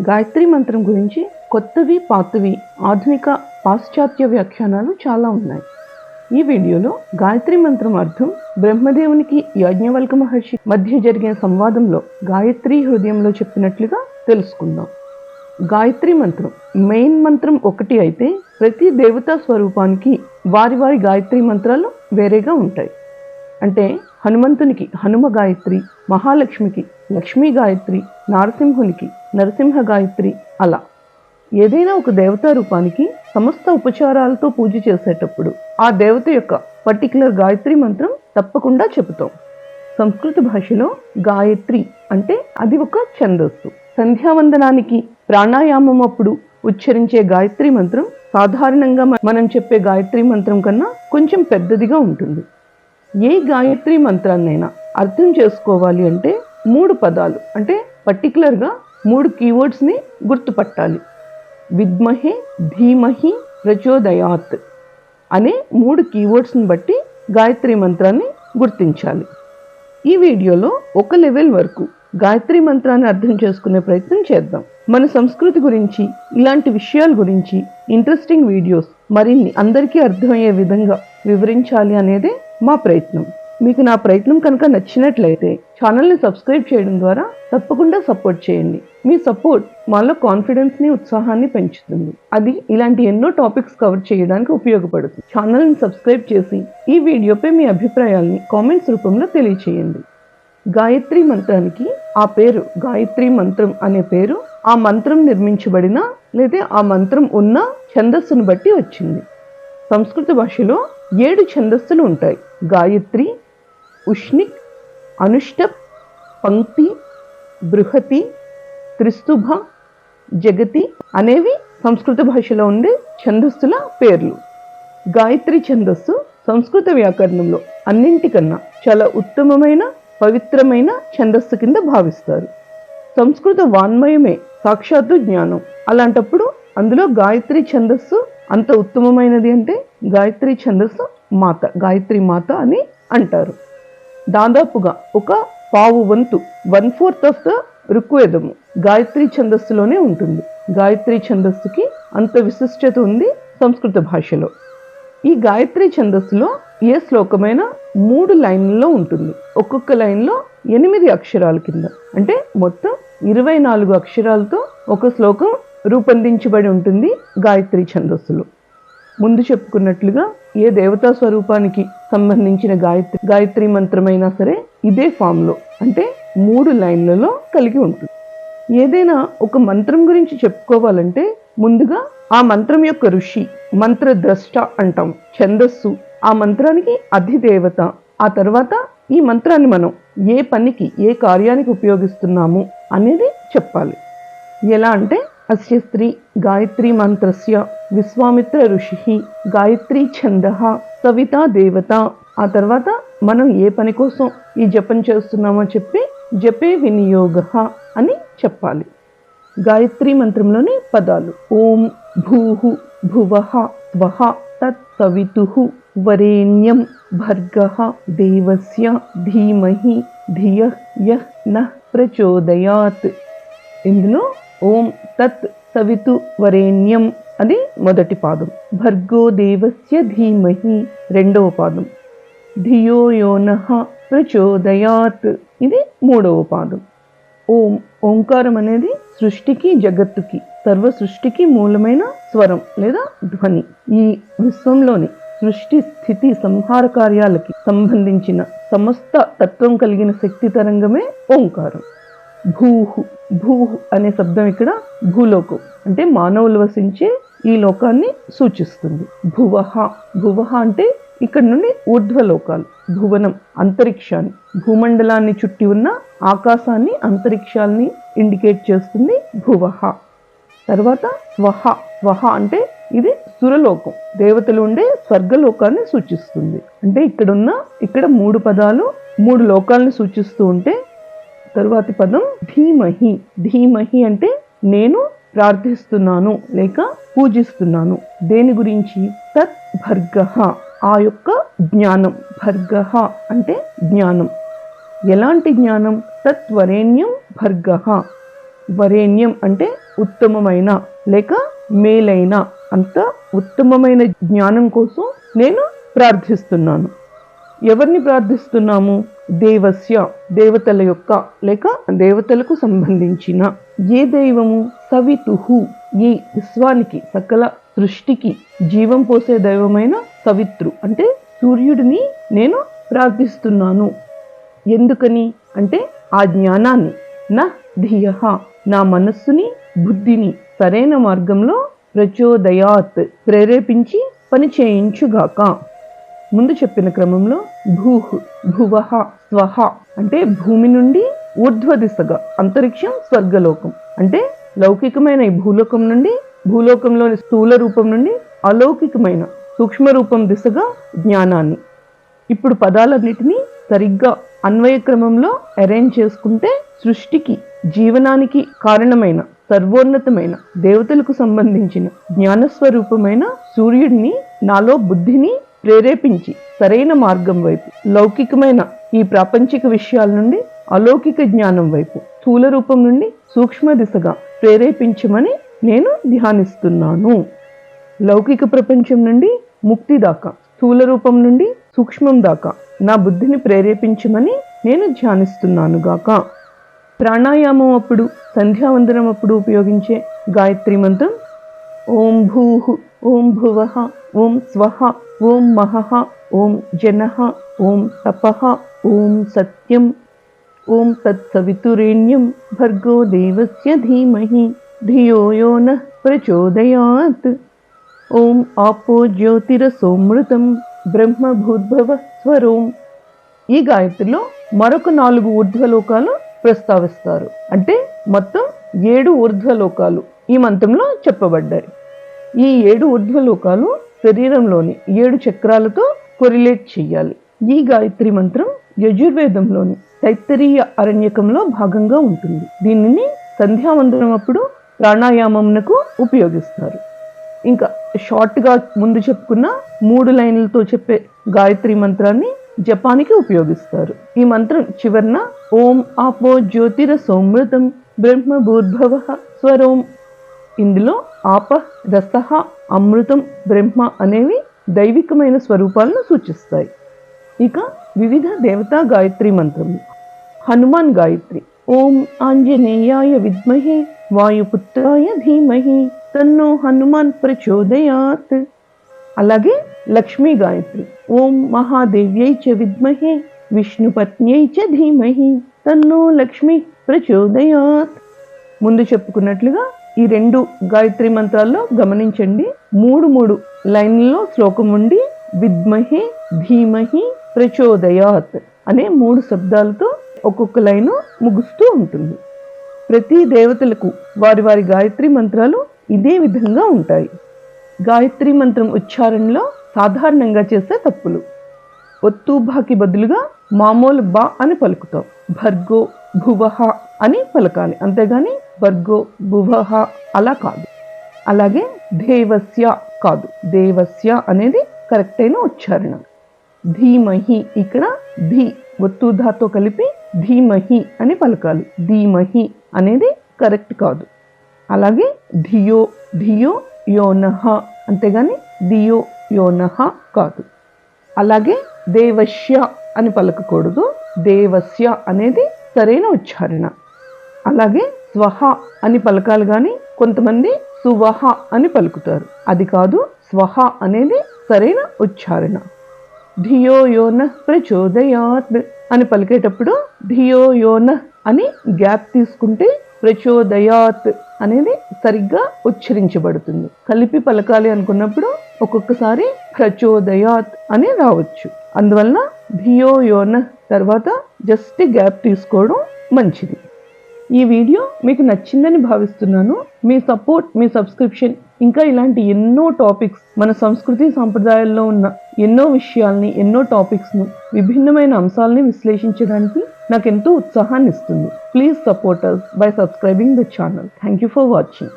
గాయత్రి మంత్రం గురించి కొత్తవి పాతవి ఆధునిక పాశ్చాత్య వ్యాఖ్యానాలు చాలా ఉన్నాయి. ఈ వీడియోలో గాయత్రి మంత్రం అర్థం బ్రహ్మదేవునికి యాజ్ఞవల్క మహర్షి మధ్య జరిగిన సంవాదంలో గాయత్రి హృదయంలో చెప్పినట్లుగా తెలుసుకుందాం. గాయత్రి మంత్రం మెయిన్ మంత్రం ఒకటి అయితే ప్రతి దేవతా స్వరూపానికి వారి వారి గాయత్రి మంత్రాలు వేరేగా ఉంటాయి. అంటే హనుమంతునికి హనుమ గాయత్రి మహాలక్ష్మికి లక్ష్మీ గాయత్రి నారసింహునికి నరసింహ గాయత్రి అలా. ఏదైనా ఒక దేవతా రూపానికి సమస్త ఉపచారాలతో పూజ చేసేటప్పుడు ఆ దేవత యొక్క పర్టికులర్ గాయత్రి మంత్రం తప్పకుండా చెబుతాం. సంస్కృత భాషలో గాయత్రి అంటే అది ఒక ఛందస్సు. సంధ్యావందనానికి ప్రాణాయామం అప్పుడు ఉచ్చరించే గాయత్రి మంత్రం సాధారణంగా మనం చెప్పే గాయత్రి మంత్రం కన్నా కొంచెం పెద్దదిగా ఉంటుంది. ఏ గాయత్రి మంత్రాన్నైనా అర్థం చేసుకోవాలి అంటే మూడు పదాలు అంటే పర్టికులర్గా మూడు కీవర్డ్స్ని గుర్తుపట్టాలి. విద్మహే ధీమహి ప్రచోదయాత్ అనే మూడు కీవర్డ్స్ని బట్టి గాయత్రి మంత్రాన్ని గుర్తించాలి. ఈ వీడియోలో ఒక లెవెల్ వరకు గాయత్రి మంత్రాన్ని అర్థం చేసుకునే ప్రయత్నం చేద్దాం. మన సంస్కృతి గురించి ఇలాంటి విషయాల గురించి ఇంట్రెస్టింగ్ వీడియోస్ మరిన్ని అందరికీ అర్థమయ్యే విధంగా వివరించాలి అనేదే మా ప్రయత్నం. మీకు నా ప్రయత్నం కనుక నచ్చినట్లయితే ఛానల్ని సబ్స్క్రైబ్ చేయడం ద్వారా తప్పకుండా సపోర్ట్ చేయండి. మీ సపోర్ట్ మాలో కాన్ఫిడెన్స్ని ఉత్సాహాన్ని పెంచుతుంది. అది ఇలాంటి ఎన్నో టాపిక్స్ కవర్ చేయడానికి ఉపయోగపడుతుంది. ఛానల్ని సబ్స్క్రైబ్ చేసి ఈ వీడియోపై మీ అభిప్రాయాల్ని కామెంట్స్ రూపంలో తెలియచేయండి. గాయత్రి మంత్రానికి ఆ పేరు గాయత్రి మంత్రం అనే పేరు ఆ మంత్రం నిర్మించబడిన లేదా ఆ మంత్రం ఉన్న ఛందస్సును బట్టి వచ్చింది. సంస్కృత భాషలో ఏడు ఛందస్సులు ఉంటాయి. గాయత్రి ఉష్ణిక్ అనుష్టప్ పంక్తి బృహతి త్రిస్తుభ జగతి అనేవి సంస్కృత భాషలో ఉండే ఛందస్సుల పేర్లు. గాయత్రి ఛందస్సు సంస్కృత వ్యాకరణంలో అన్నింటికన్నా చాలా ఉత్తమమైన పవిత్రమైన ఛందస్సు కింద భావిస్తారు. సంస్కృత వాన్మయమే సాక్షాత్తు జ్ఞానం. అలాంటప్పుడు అందులో గాయత్రి ఛందస్సు అంత ఉత్తమమైనది అంటే గాయత్రి ఛందస్సు మాత గాయత్రి మాత అని అంటారు. దాదాపుగా ఒక పావు వంతు వన్ ఫోర్త్ ఆఫ్ ద ఋగ్వేదము గాయత్రి ఛందస్సులోనే ఉంటుంది. గాయత్రి ఛందస్సుకి అంత విశిష్టత ఉంది సంస్కృత భాషలో. ఈ గాయత్రి ఛందస్సులో ఏ శ్లోకమైన మూడు లైన్లలో ఉంటుంది. ఒక్కొక్క లైన్లో ఎనిమిది అక్షరాల కింద అంటే మొత్తం ఇరవై నాలుగు అక్షరాలతో ఒక శ్లోకం రూపొందించబడి ఉంటుంది గాయత్రి ఛందస్సులో. ముందు చెప్పుకున్నట్లుగా ఏ దేవతా స్వరూపానికి సంబంధించిన గాయత్రి గాయత్రి మంత్రమైనా సరే ఇదే ఫామ్లో అంటే మూడు లైన్లలో కలిగి ఉంటుంది. ఏదైనా ఒక మంత్రం గురించి చెప్పుకోవాలంటే ముందుగా ఆ మంత్రం యొక్క ఋషి మంత్రద్రష్ట అంటాం ఛందస్సు ఆ మంత్రానికి అధిదేవత ఆ తర్వాత ఈ మంత్రాన్ని మనం ఏ పనికి ఏ కార్యానికి ఉపయోగిస్తున్నాము అనేది చెప్పాలి. ఎలా అంటే అస్య స్త్రీ గాయత్రి మంత్రస్య విశ్వామిత్ర ఋషి గాయత్రి ఛంద సవితా దేవత. ఆ తర్వాత మనం ఏ పని కోసం ఈ జపం చేస్తున్నామో చెప్పి జపే వినియోగ అని చెప్పాలి. గాయత్రి మంత్రంలోని పదాలు ఓం భూహు భువ స్వహ తత్సవితు వరేణ్యం భర్గ దేవస్య ధీమహి ధియ యః నః ప్రచోదయాత్. ఇందులో ఓం తత్ సవితు వరేణ్యం అది మొదటి పాదం. భర్గో దేవస్య ధీమహి రెండవ పాదం. ధియో యోనః ప్రచోదయాత్ ఇది మూడవ పాదం. ఓం ఓంకారం అనేది సృష్టికి జగత్తుకి సర్వ సృష్టికి మూలమైన స్వరం లేదా ధ్వని. ఈ విశ్వంలోని సృష్టి స్థితి సంహార కార్యాలకి సంబంధించిన సమస్త తత్వం కలిగిన శక్తి తరంగమే ఓంకారం. భూహు భూ అనే శబ్దం ఇక్కడ భూలోకం. అంటే మానవులు వసించే ఈ లోకాన్ని సూచిస్తుంది. భువహ భువహ అంటే ఇక్కడ నుండి ఊర్ధ్వలోకాలు భువనం అంతరిక్షాన్ని. భూమండలాన్ని చుట్టి ఉన్న ఆకాశాన్ని అంతరిక్షాల్ని ఇండికేట్ చేస్తుంది భువహ. తర్వాత వహ వహ అంటే ఇది సురలోకం. దేవతలు ఉండే స్వర్గలోకాన్ని సూచిస్తుంది. అంటే ఇక్కడున్న ఇక్కడ మూడు పదాలు మూడు లోకాలను సూచిస్తూ ఉంటే తరువాతి పదం ధీమహి. ధీమహి అంటే నేను ప్రార్థిస్తున్నాను లేక పూజిస్తున్నాను. దేని గురించి? తత్ భర్గ ఆ యొక్క జ్ఞానం. భర్గ అంటే జ్ఞానం. ఎలాంటి జ్ఞానం? తత్ వరేణ్యం భర్గః. వరేణ్యం అంటే ఉత్తమమైన లేక మేలైన. అంత ఉత్తమమైన జ్ఞానం కోసం నేను ప్రార్థిస్తున్నాను. ఎవరిని ప్రార్థిస్తున్నాము? దేవస్య దేవతల యొక్క లేక దేవతలకు సంబంధించిన. ఏ దైవము? సవితుహు. ఈ విశ్వానికి సకల సృష్టికి జీవం పోసే దైవమైన సవిత్రు. అంటే సూర్యుడిని నేను ప్రార్థిస్తున్నాను. ఎందుకని? అంటే ఆ జ్ఞానాన్ని. నా ధియ నా మనస్సుని బుద్ధిని సరైన మార్గంలో ప్రచోదయాత్ ప్రేరేపించి పని చేయించుగాక ముందు చెప్పిన క్రమంలో భూహ్ భువహ స్వహ అంటే భూమి నుండి ఊర్ధ్వ దిశగా అంతరిక్షం స్వర్గలోకం. అంటే లౌకికమైన ఈ భూలోకం నుండి భూలోకంలోని స్థూల రూపం నుండి అలౌకికమైన సూక్ష్మ రూపం దిశగా జ్ఞానాన్ని. ఇప్పుడు పదాలన్నిటినీ సరిగ్గా అన్వయ క్రమంలో అరేంజ్ చేసుకుంటే సృష్టికి జీవనానికి కారణమైన సర్వోన్నతమైన దేవతలకు సంబంధించిన జ్ఞానస్వరూపమైన సూర్యుడిని నాలో బుద్ధిని ప్రేరేపించి సరైన మార్గం వైపు లౌకికమైన ఈ ప్రాపంచిక విషయాల నుండి అలౌకిక జ్ఞానం వైపు స్థూల రూపం నుండి సూక్ష్మ దిశగా ప్రేరేపించమని నేను ధ్యానిస్తున్నాను. లౌకిక ప్రపంచం నుండి ముక్తి దాకా స్థూల రూపం నుండి సూక్ష్మం దాకా నా బుద్ధిని ప్రేరేపించమని నేను ధ్యానిస్తున్నాను గాక. ప్రాణాయామం అప్పుడు సంధ్యావందనం అప్పుడు ఉపయోగించే గాయత్రి మంత్రం ఓం భూ ఓం భువ. ఓం స్వహ ఓం మహః ఓం జనః ఓం తపః ఓం సత్యం ఓం తత్సవితురేణ్యం భర్గో దేవస్య ధీమహి ధియో యో నః ప్రచోదయాత్. ఓం ఆపో జ్యోతిరసోమృతం బ్రహ్మభూద్భవ స్వరోం. ఈ గాయత్రిలో మరొక నాలుగు ఊర్ధ్వలోకాలు ప్రస్తావిస్తారు. అంటే మొత్తం ఏడు ఊర్ధ్వలోకాలు ఈ మంత్రంలో చెప్పబడ్డాయి. ఈ ఏడు ఊర్ధ్వలోకాలు శరీరంలోని ఏడు చక్రాలతో కొరిలేట్ చెయ్యాలి ఈ గాయత్రి మంత్రం యజుర్వేదంలోని తైత్తరీయ అరణ్యకంలో భాగంగా ఉంటుంది. దీనిని సంధ్యావందనం అప్పుడు ప్రాణాయామంకు ఉపయోగిస్తారు. ఇంకా షార్ట్గా ముందు చెప్పుకున్న మూడు లైన్లతో చెప్పే గాయత్రి మంత్రాన్ని జపానికి ఉపయోగిస్తారు. ఈ మంత్రం చివరన ఓం ఆపో జ్యోతిర సోమృతం బ్రహ్మ భూర్భవ స్వరోం ఇందులో ఆప రసహ అమృతం బ్రహ్మ అనేవి దైవికమైన స్వరూపాలను సూచిస్తాయి. ఇక వివిధ దేవతా గాయత్రి మంత్రములు. హనుమాన్ గాయత్రి. ఓం ఆంజనేయాయ విద్మహే వాయుపుత్రాయ ధీమహి తన్నో హనుమాన్ ప్రచోదయాత్. అలాగే లక్ష్మీ గాయత్రి. ఓం మహాదేవ్యై చ విద్మహే విష్ణుపత్న్యై చ ధీమహి తన్నో లక్ష్మి ప్రచోదయాత్. ముందు చెప్పుకున్నట్లుగా ఈ రెండు గాయత్రి మంత్రాల్లో గమనించండి. మూడు మూడు లైన్లలో శ్లోకం ఉండి విద్మహి ధీమహి ప్రచోదయాత్ అనే మూడు శబ్దాలతో ఒక్కొక్క లైను ముగుస్తూ ఉంటుంది. ప్రతి దేవతలకు వారి వారి గాయత్రి మంత్రాలు ఇదే విధంగా ఉంటాయి. గాయత్రి మంత్రం ఉచ్చారణలో సాధారణంగా చేసే తప్పులు. ఒత్తు బాకి బదులుగా మామూలు బా అని పలుకుతాం. భర్గో భువహ అని పలకాలి. అంతేగాని స్వర్గో భువహ అలా కాదు. అలాగే దేవస్య కాదు. దేవస్య అనేది కరెక్ట్ అయిన ఉచ్చారణ. ధీమహి ఇక్కడ ధీ ఒత్తు ధాతో కలిపి ధీమహి అని పలకాలి. ధీమహి అనేది కరెక్ట్ కాదు. అలాగే ధియో ధియో యోనహ అంతేగాని దియో యోనహ కాదు. అలాగే దేవశ్య అని పలకకూడదు. దేవస్య అనేది సరైన ఉచ్చారణ. అలాగే స్వహ అని పలకాలి కానీ కొంతమంది సువహ అని పలుకుతారు. అది కాదు స్వహ అనేది సరైన ఉచ్చారణ. ధియో యోన ప్రచోదయాత్ అని పలికేటప్పుడు ధియో యోన అని గ్యాప్ తీసుకుంటే ప్రచోదయాత్ అనేది సరిగ్గా ఉచ్చరించబడుతుంది. కలిపి పలకాలి అనుకున్నప్పుడు ఒక్కొక్కసారి ప్రచోదయాత్ అని రావచ్చు. అందువలన ధియో యోన తర్వాత జస్ట్ గ్యాప్ తీసుకోవడం మంచిది. ఈ వీడియో మీకు నచ్చిందని భావిస్తున్నాను. మీ సపోర్ట్ మీ సబ్స్క్రిప్షన్ ఇంకా ఇలాంటి ఎన్నో టాపిక్స్ మన సంస్కృతి సాంప్రదాయాల్లో ఉన్న ఎన్నో విషయాల్ని ఎన్నో టాపిక్స్ను విభిన్నమైన అంశాలని విశ్లేషించడానికి నాకు ఎంతో ఉత్సాహాన్ని ఇస్తుంది please supporters by subscribing the channel thank you for watching